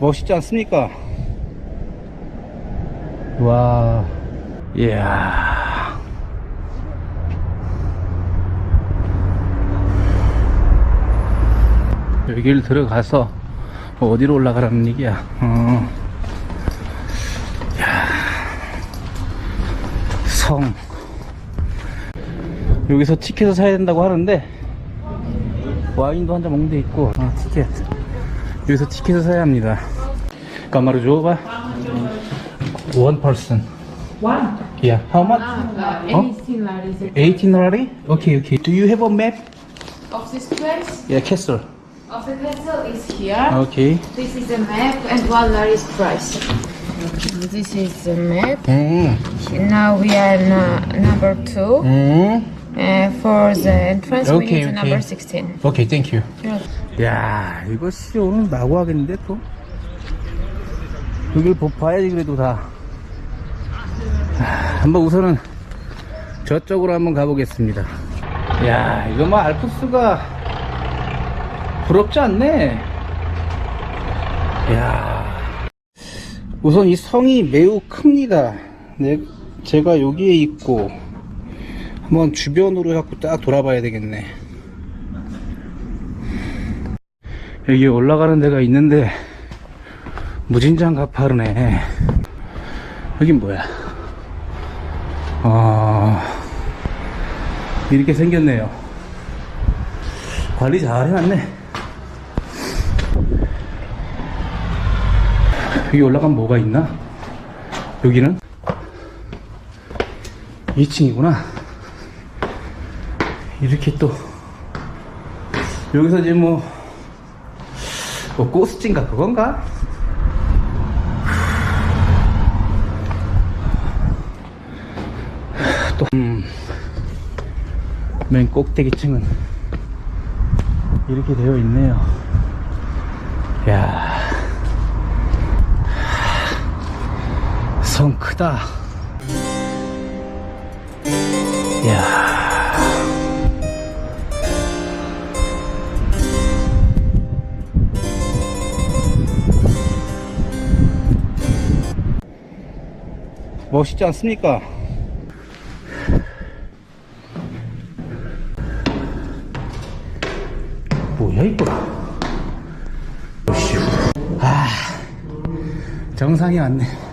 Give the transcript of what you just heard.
멋있지 않습니까? 와, 이야. 여기를 들어가서 어디로 올라가라는 얘기야. 어. 야. 성. 여기서 티켓을 사야 된다고 하는데 와인도 한 잔 먹는 데 있고 아, 티켓 여기서 티켓을 사야 합니다 까마르 줘봐 one person One. yeah how much? Uh, Huh? anything like is 18 lari? okay okay do you have a map? of this place yeah castle of the castle is here. okay This is a map and one laris price. This is the map. 음, Now we are in, uh, number two. 음. Uh, for the entrance, we Okay, need okay. number 16. okay thank you. Yeah. 야 이거 씨 오늘 마구 하겠는데 또? 여길 보- 봐야지 그래도 다. 하, 한번 우선은 저쪽으로 한번 가보겠습니다. 야 이거 뭐 알프스가 부럽지 않네. 야. 우선 이 성이 매우 큽니다. 네, 제가 여기에 있고 한번 주변으로 해갖고 딱 돌아봐야 되겠네. 여기 올라가는 데가 있는데 무진장 가파르네. 여긴 뭐야? 아 이렇게 생겼네요. 관리 잘 해놨네. 여기 올라가면 뭐가 있나? 여기는? 2층이구나 이렇게 또 여기서 이제 뭐 뭐 꼬스찐가 그건가? 또, 음, 맨 꼭대기층은 이렇게 되어 있네요. 야, 성 크다. 야. 멋있지 않습니까? 뭐야 이거? 아 정상이 왔네.